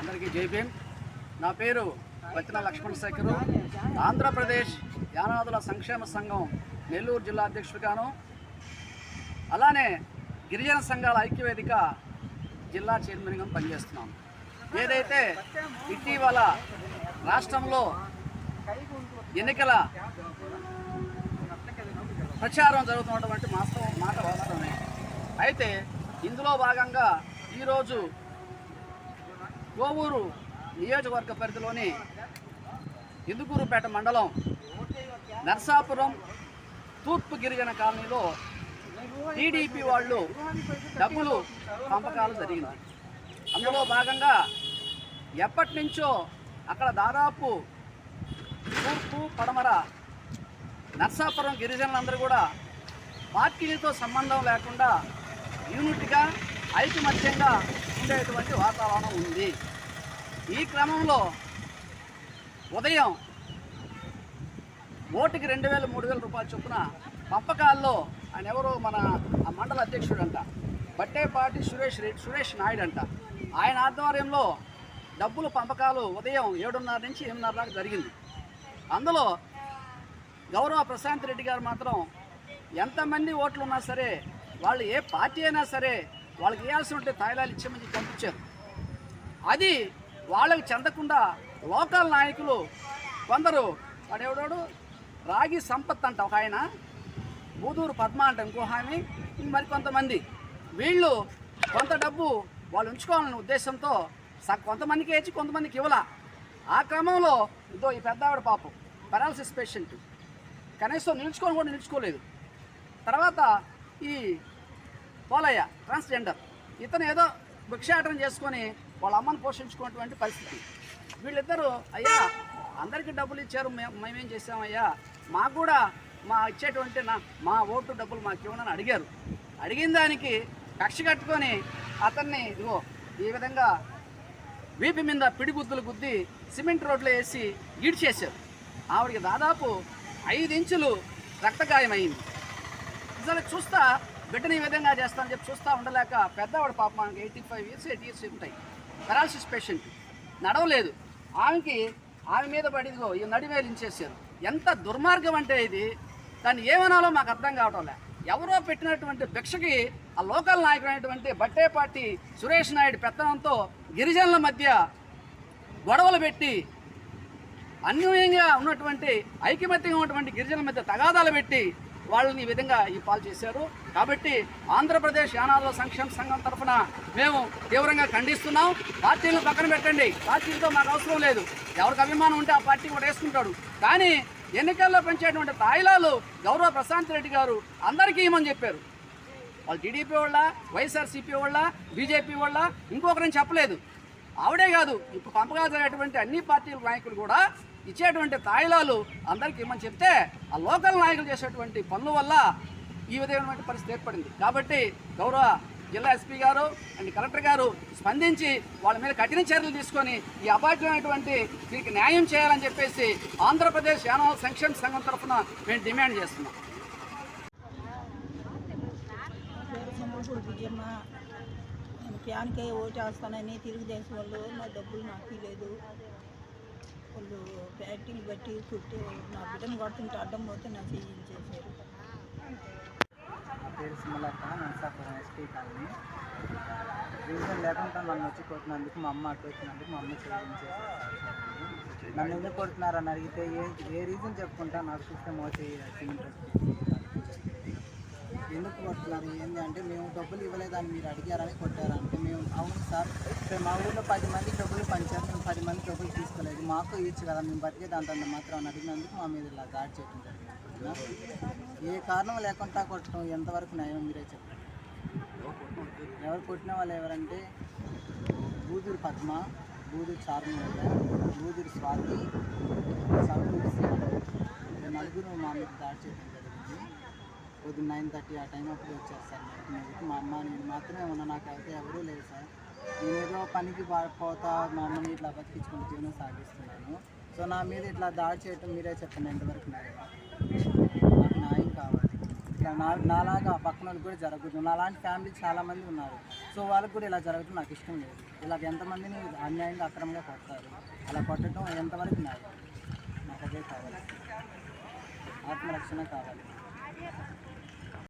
అందరికీ జై భీమ్. నా పేరు వచన లక్ష్మణ్ శేఖరు. ఆంధ్రప్రదేశ్ యానాదుల సంక్షేమ సంఘం నెల్లూరు జిల్లా అధ్యక్షుడిగాను. అలానే గిరిజన సంఘాల ఐక్యవేదిక జిల్లా చైర్మన్గా పనిచేస్తున్నాను. ఏదైతే ఇటీవల రాష్ట్రంలో ఎన్నికల ప్రచారం జరుగుతున్నటువంటి వాస్తవం మాట వాస్తవమే. అయితే ఇందులో భాగంగా ఈరోజు కోవూరు నియోజకవర్గ పరిధిలోని ఇందుకూరుపేట మండలం నర్సాపురం తూర్పు గిరిజన కాలనీలో టీడీపీ వాళ్ళు డబ్బులు పంపకాలు జరిగింది. అందులో భాగంగా ఎప్పటి నుంచో అక్కడ దాదాపు తూర్పు పడమర నర్సాపురం గిరిజనులందరూ కూడా పార్టీలతో సంబంధం లేకుండా యూనిట్గా ఐకమత్యంగా ఉండేటువంటి వాతావరణం ఉంది. ఈ క్రమంలో ఉదయం ఓటుకి రెండు వేల మూడు వేల రూపాయలు చొప్పున పంపకాల్లో ఆయన ఎవరో మన ఆ మండల అధ్యక్షుడు అంట బట్టేపాటి సురేష్ రెడ్డి సురేష్ నాయుడు అంట. ఆయన ఆధ్వర్యంలో డబ్బులు పంపకాలు ఉదయం ఏడున్నర నుంచి ఎనిమిదిన్నర దాకా జరిగింది. అందులో గౌరవ ప్రశాంత్ రెడ్డి గారు మాత్రం ఎంతమంది ఓట్లు ఉన్నా సరే వాళ్ళు ఏ పార్టీ అయినా సరే వాళ్ళకి ఇవ్వాల్సి ఉంటే తాయిలాలు ఇచ్చామని చెప్పి పంపించారు. అది వాళ్ళకి చెందకుండా లోకల్ నాయకులు కొందరు వాడెవడోడు రాగి సంపత్ అంట ఒక ఆయన బూదూరు పద్మ అంట ఇంకో హామీ మరి కొంతమంది వీళ్ళు కొంత డబ్బు వాళ్ళు ఉంచుకోవాలనే ఉద్దేశంతో స- కొంతమందికి ఇచ్చి కొంతమందికి ఇవ్వాల. ఆ క్రమంలో ఇదో ఈ పెద్ద ఆవిడ పాపం పెరాలసిస్ పేషెంట్ కనీసం నిలుచుకొని కూడా నిలుచుకోలేదు. తర్వాత ఈ పోలయ్య ట్రాన్స్జెండర్ ఇతను ఏదో భిక్షాటన చేసుకొని వాళ్ళ అమ్మను పోషించుకున్నటువంటి పరిస్థితి. వీళ్ళిద్దరూ అయ్యా అందరికీ డబ్బులు ఇచ్చారు మేము మేమేం చేసామయ్యా మాకు కూడా మా ఇచ్చేటువంటి నా మా ఓటు డబ్బులు మాకు ఇవ్వనని అడిగారు. అడిగిన దానికి కక్ష కట్టుకొని అతన్ని ఇదిగో ఈ విధంగా వీపి మీద పిడిగుద్దులు గుద్ది సిమెంట్ రోడ్లో వేసి ఈడ్చేశారు. ఆవిడకి దాదాపు ఐదు ఇంచులు రక్తగాయమైంది. అసలు చూస్తా బిడ్డని ఈ విధంగా చేస్తానని చెప్పి చూస్తా ఉండలేక పెద్దవాడు పాప మనకి eighty five years eight years ఉంటాయి. పెరాలసిస్ పేషెంట్ నడవలేదు. ఆమెకి ఆమె మీద పడిదిగో ఈ నడివేలించేసారు ఎంత దుర్మార్గం అంటే ఇది. దాన్ని ఏమనాలో మాకు అర్థం కావటం లే. ఎవరో పెట్టినటువంటి భిక్షకి ఆ లోకల్ నాయకుడైనటువంటి బట్టేపాటి సురేష్ నాయుడు పెత్తనంతో గిరిజనుల మధ్య గొడవలు పెట్టి అన్యూయంగా ఉన్నటువంటి ఐకమత్యంగా ఉన్నటువంటి గిరిజనుల మధ్య తగాదాలు పెట్టి వాళ్ళని ఈ విధంగా ఈ పాలు చేశారు. కాబట్టి ఆంధ్రప్రదేశ్ యానాదుల సంక్షేమ సంఘం తరఫున మేము తీవ్రంగా ఖండిస్తున్నాం. పార్టీలను పక్కన పెట్టండి. పార్టీలతో మాకు అవసరం లేదు. ఎవరికి అభిమానం ఉంటే ఆ పార్టీ కూడా వేసుకుంటాడు. కానీ ఎన్నికల్లో పెంచేటువంటి తాయిలాలు గౌరవ ప్రశాంత్ రెడ్డి గారు అందరికీ ఇవ్వమని చెప్పారు? వాళ్ళు టీడీపీ వాళ్ళ వైఎస్ఆర్సీపీ వాళ్ళ బీజేపీ వాళ్ళ ఇంకొకరిని చెప్పలేదు. ఆవిడే కాదు ఇప్పుడు పంపగా అన్ని పార్టీల నాయకులు కూడా ఇచ్చేటువంటి తాయిలాలు అందరికీ ఇమ్మని చెప్తే ఆ లోకల్ నాయకులు చేసేటువంటి పనుల వల్ల ఈ విధమైనటువంటి పరిస్థితి ఏర్పడింది. కాబట్టి గౌరవ జిల్లా ఎస్పీ గారు అండ్ కలెక్టర్ గారు స్పందించి వాళ్ళ మీద కఠిన చర్యలు తీసుకొని ఈ అబాధ్యమైనటువంటి దీనికి న్యాయం చేయాలని చెప్పేసి ఆంధ్రప్రదేశ్ యానవ సంక్షేమ సంఘం తరఫున మేము డిమాండ్ చేస్తున్నాం. నేను సింహపూడి విజయమ్మ నేను ఫ్యాన్కే ఓటేస్తానని తెలుగుదేశం వాళ్ళు నా డబ్బులు నాకు లేదు. వాళ్ళు ఫ్యాక్టరీలు బట్టి కుట్టి నా బిడ్డను కొడుతుంటే అడ్డం పోతే నా చేయించేశారు నా పేరు Sumalatha Narasapuram ST colony. Reason లేకుండా నన్ను వచ్చి కొట్టినందుకు మా అమ్మ అటు వచ్చినందుకు మా అమ్మ చేయించేసి నన్ను ఎందుకు కొడుతున్నారని అడిగితే ఏ ఏ రీజన్ చెప్పుకుంటా నాకు చూస్తే మోచి ఎందుకు కొడుతున్నారు ఏంది అంటే మేము డబ్బులు ఇవ్వలేదని మీరు అడిగారని కొట్టారంటే. మేము అవును సార్ ఇప్పుడు మా ఊళ్ళో పది మందికి డబ్బులు పంచారు మేము పది మంది డబ్బులు తీసుకోలేదు. మాకు ఇచ్చు కదా మేము బతికే అంతంత మాత్రం అని అడిగినందుకు మా మీద ఇలా దాడి చేయడం జరిగింది. ఏ కారణం లేకుండా కొట్టడం ఎంతవరకు న్యాయం మీరే చెప్పండి. ఎవరు కొట్టిన వాళ్ళు ఎవరంటే బూదురు పద్మ బూదురు చార్మినార్ బూదురు స్వాతి సౌదూరు శివ నలుగురు మా మీద దాడి చేయడం జరిగింది. పొద్దున్న నైన్ థర్టీ ఆ టైం అప్పుడు వచ్చారు సార్ మా మీదకి మా అమ్మ నేను మాత్రమే ఉన్నా నాకైతే ఎవరూ లేరు సార్. నేనేదో పనికి పోతా మా అమ్మని ఇట్లా బతికించుకుని జీవనం సాగిస్తున్నాను. సో నా మీద ఇట్లా దాడి చేయటం మీరే చెప్పండి ఎంతవరకు నాకు న్యాయం కావాలి. ఇట్లా నా నాలాగా పక్కన వాళ్ళు కూడా జరగదు నాలాంటి ఫ్యామిలీ చాలామంది ఉన్నారు. సో వాళ్ళకి కూడా ఇలా జరగడం నాకు ఇష్టం లేదు. ఇలా ఎంతమందిని అన్యాయంగా అక్రమంగా కొడతారు. అలా కొట్టడం ఎంతవరకు న్యాయం? నాకు అదే కావాలి. ఆత్మరక్షణ కావాలి.